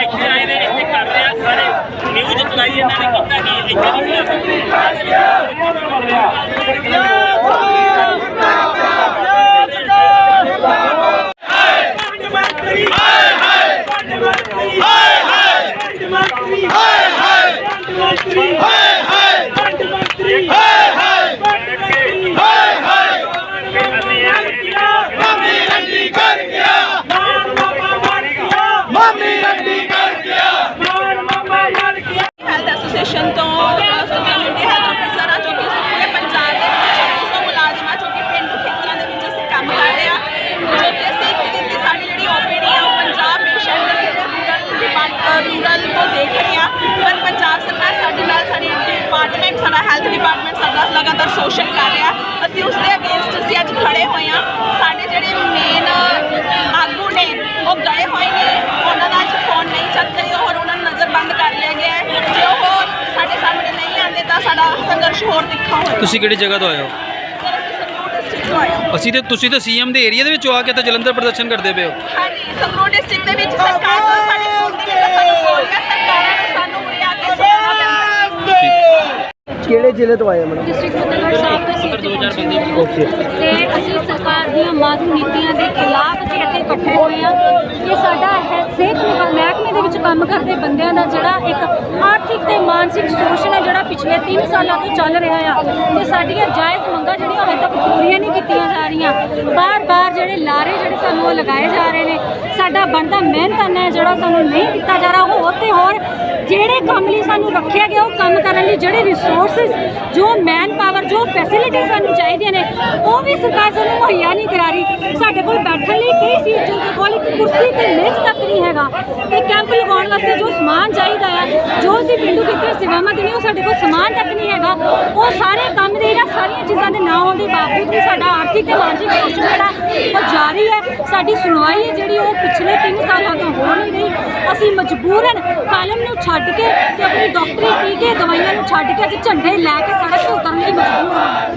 ਇੱਥੇ ਆਏ ਨੇ, ਇੱਥੇ ਕਰਦੇ ਆ ਸਾਰੇ ਨਿਊਜ਼ ਚਲਾਈ ਇਹਨਾਂ ਨੇ ਕੀਤਾ ਕਿ, ਇੱਥੇ ਨਹੀਂ ਮੰਤਰੀ ਹਾਏ ਹਾਏ ਮੰਤਰੀ ਹਾਏ ਹਾਏ ਮੰਤਰੀ ਹਾਏ ਹਾਏ ਮੰਤਰੀ ਹਾਏ ਹਾਏ ਮੰਤਰੀ ਹਾਏ ਹਾਏ ਮੰਤਰੀ ਹਾਏ ਹਾਏ ਮੰਮੀ ਰੰਡੀ ਕਰ ਗਿਆ ਮਾਰ ਮਾਮਾ ਮਰ ਗਿਆ ਮੰਮੀ ਰੰਡੀ ਕਰ ਗਿਆ ਮਾਰ ਮਾਮਾ ਮਰ ਗਿਆ ਹੈਲਥ ਐਸੋਸੀਏਸ਼ਨ ਤੋਂ ਕਮਿਊਨਿਟੀ ਹੈਲਥ ਅਫਸਰ ਆ ਜੋ ਕਿ ਪੂਰੇ ਪੰਜਾਬ ਦੇ ਵਿੱਚ 600 ਮੁਲਾਜ਼ਮਾਂ, ਜੋ ਕਿ ਪਿੰਡੂ ਖੇਤਰਾਂ ਦੇ ਵਿੱਚ ਅਸੀਂ ਕੰਮ ਕਰ ਰਹੇ ਆ ਜੋ ਕਿ ਅਸੀਂ ਇੱਕ ਦਿਨ ਦੀ ਸਾਡੀ ਜਿਹੜੀ ਓਪੀਡੀ ਆ, ਉਹ ਪੰਜਾਬ ਪੇਸ਼ੈਂਟ ਦੇ ਰੂਰਲ ਡਿਪਾਰਟਮੈਂਟ ਰੂਰਲ ਤੋਂ ਦੇਖ ਰਹੇ ਆ ਪਰ ਪੰਜਾਬ ਸਰਕਾਰ ਸਾਡੇ ਨਾਲ ਸਾਡੀ ਡਿਪਾਰਟਮੈਂਟ ਸਾਡਾ ਹੈਲਥ ਡਿਪਾਰਟਮੈਂਟ ਸਾਡਾ ਲਗਾਤਾਰ ਸ਼ੋਸ਼ਣ ਕਰ ਰਿਹਾ। ਅਸੀਂ ਉਸ ਦੇ ਅਗੇਂਸਟ ਅਸੀਂ ਅੱਜ ਖੜੇ ਹੋਏ ਆ ਸਾਡੇ ਜਿਹੜੇ ਮੇਨ ਆਗੂ ਨੇ ਉਹ ਗਏ ਹੋਏ ਨੇ ਉਹਨਾਂ ਦਾ ਅੱਜ ਫੋਨ ਨਹੀਂ ਚੱਕ ਰਹੀ ਔਰ ਉਹਨਾਂ ਨੂੰ ਨਜ਼ਰ ਬੰਦ ਕਰ ਲਿਆ ਗਿਆ ਹੈ ਜੇ ਉਹ ਸਾਡੇ ਸਾਹਮਣੇ ਨਹੀਂ ਆਉਂਦੇ ਤਾਂ ਸਾਡਾ ਸੰਘਰਸ਼ ਹੋਰ ਤਿੱਖਾ ਹੋਏਗਾ ਤੁਸੀਂ ਕਿਹੜੀ ਜਗ੍ਹਾ ਤੋਂ ਆਏ ਹੋ? ਸਰ ਅਸੀਂ ਸੰਗਰੂਰ ਤੋਂ ਆਏ ਹਾਂ। ਅਸੀਂ ਤੇ ਤੁਸੀਂ ਤਾਂ ਸੀਐਮ ਦੇ ਏਰੀਆ ਦੇ ਵਿੱਚ ਆ ਕੇ ਤਾਂ ਜਲੰਧਰ ਪ੍ਰਦਰਸ਼ਨ ਕਰਦੇ ਪਏ ਹੋ। ਹਾਂਜੀ ਸੰਗਰੂਰ ਡਿਸਟ੍ਰਿਕਟ ਦੇ ਵਿੱਚ ਸਰਕਾਰ ਤੋਂ ਸਾਡੇ ਸੁਣਦੇ ਨੇ ਤਾਂ ਸਾਨੂੰ ਬੋਲ ਰਿਹਾ ਸਰਕਾਰਾਂ ਨੂੰ ਸਾਨੂੰ ਉਰੇ ਆ ਕੇ ਸੁਣਨਾ ਪੈਂਦਾ ਕਿਹੜੇ ਜ਼ਿਲ੍ਹੇ ਤੋਂ ਆਏ ਹੋ ਮੈਡਮ? ਡਿਸਟ੍ਰਿਕਟ ਫਤਿਹਗੜ੍ਹ ਸਾਹਿਬ ਤੋਂ ਸੀਟ ਤੇ ਪਹੁੰਚੇ ਹਾਂ। ਤੇ ਅਸੀਂ ਸਰਕਾਰ ਦੀਆਂ ਮਾਧੂ ਨੀਤੀਆਂ ਦੇ ਖਿਲਾਫ ਅਸੀਂ ਇੱਥੇ ਇਕੱਠੇ ਹੋਏ ਹਾਂ। ਕਿ ਸਾਡਾ ਹੈ ਸਿਹਤ ਵਿਭਾਗ ਦੇ ਵਿੱਚ ਕੰਮ ਕਰਦੇ ਬੰਦਿਆਂ ਦਾ ਜਿਹੜਾ ਇੱਕ ਆਰਥਿਕ ਤੇ ਮਾਨਸਿਕ ਸ਼ੋਸ਼ਣ ਹੈ ਜਿਹੜਾ ਪਿਛਲੇ 3 ਸਾਲਾਂ ਤੋਂ ਚੱਲ ਰਿਹਾ ਆ। ਤੇ ਸਾਡੀਆਂ ਜਾਇਜ਼ ਮੰਗਾਂ ਜਿਹੜੀਆਂ ਹਜੇ ਤੱਕ ਪੂਰੀਆਂ ਨਹੀਂ ਕੀਤੀਆਂ ਜਾ ਰਹੀਆਂ। ਬਾਰ-ਬਾਰ ਜਿਹੜੇ ਲਾਰੇ ਜਿਹੜੇ ਸਾਨੂੰ ਉਹ ਲਗਾਏ ਜਾ ਰਹੇ ਨੇ, ਸਾਡਾ ਬਣਦਾ ਮਿਹਨਤਾਨਾ ਹੈ ਜਿਹੜਾ ਸਾਨੂੰ ਨਹੀਂ ਦਿੱਤਾ ਜਾ ਰਿਹਾ। ਹੋਰ ਤੇ ਹੋਰ ਜਿਹੜੇ ਕੰਮ ਲਈ ਸਾਨੂੰ ਰੱਖਿਆ ਗਿਆ, ਉਹ ਕੰਮ ਕਰਨ ਲਈ ਜਿਹੜੇ ਰਿਸੋਰਸਸ ਜੋ ਮੈਨ ਪਾਵਰ ਜੋ ਫੈਸਿਲਿਟੀ ਸਾਨੂੰ ਚਾਹੀਦੀਆਂ ਨੇ, ਉਹ ਵੀ ਸਰਕਾਰ ਸਾਨੂੰ ਮੁਹੱਈਆ ਨਹੀਂ ਕਰਾ ਰਹੀ। ਸਾਡੇ ਕੋਲ ਬੈਠਣ ਲਈ ਕਈ ਕੁਰਸੀ ਤੇ ਮੇਜ਼ ਤੱਕ ਨਹੀਂ ਹੈਗਾ। ਤੇ ਕੈਂਪ ਲਗਾਉਣ ਵਾਸਤੇ ਜੋ ਸਮਾਨ ਚਾਹੀਦਾ ਆ, ਜੋ ਅਸੀਂ ਪਿੰਡੂ ਕਿਤੇ ਸੇਵਾਵਾਂ ਦੇਣੀ ਉਹ ਸਾਡੇ ਕੋਲ ਸਮਾਨ ਤੱਕ ਨਹੀਂ ਹੈਗਾ। ਉਹ ਸਾਰੇ ਕੰਮ ਦੇ ਜਿਹੜਾ ਸਾਰੀਆਂ ਚੀਜ਼ਾਂ ਦੇ ਨਾ ਹੋਣ ਦੇ ਬਾਵਜੂਦ ਵੀ ਸਾਡਾ ਆਰਥਿਕ ਤੇ ਮਾਨਸਿਕ ਸ਼ੋਸ਼ਣ ਜਿਹੜਾ, ਉਹ ਜਾਰੀ ਹੈ। ਸਾਡੀ ਸੁਣਵਾਈ ਹੈ ਜਿਹੜੀ, ਉਹ ਪਿਛਲੇ 3 ਸਾਲਾਂ ਤੋਂ ਹੋ ਨਹੀਂ ਰਹੀ। ਅਸੀਂ ਮਜਬੂਰਨ ਕਾਲਮ ਨੂੰ ਛੱਡ ਕੇ ਤੇ ਆਪਣੀ ਡਾਕਟਰੀ ਟੀਕੇ ਦਵਾਈਆਂ ਨੂੰ ਛੱਡ ਕੇ ਅੱਜ ਝੰਡੇ ਲੈ ਕੇ ਸੜਕ ਤੇ ਉਤਰਨ ਲਈ ਮਜਬੂਰ ਹਾਂ।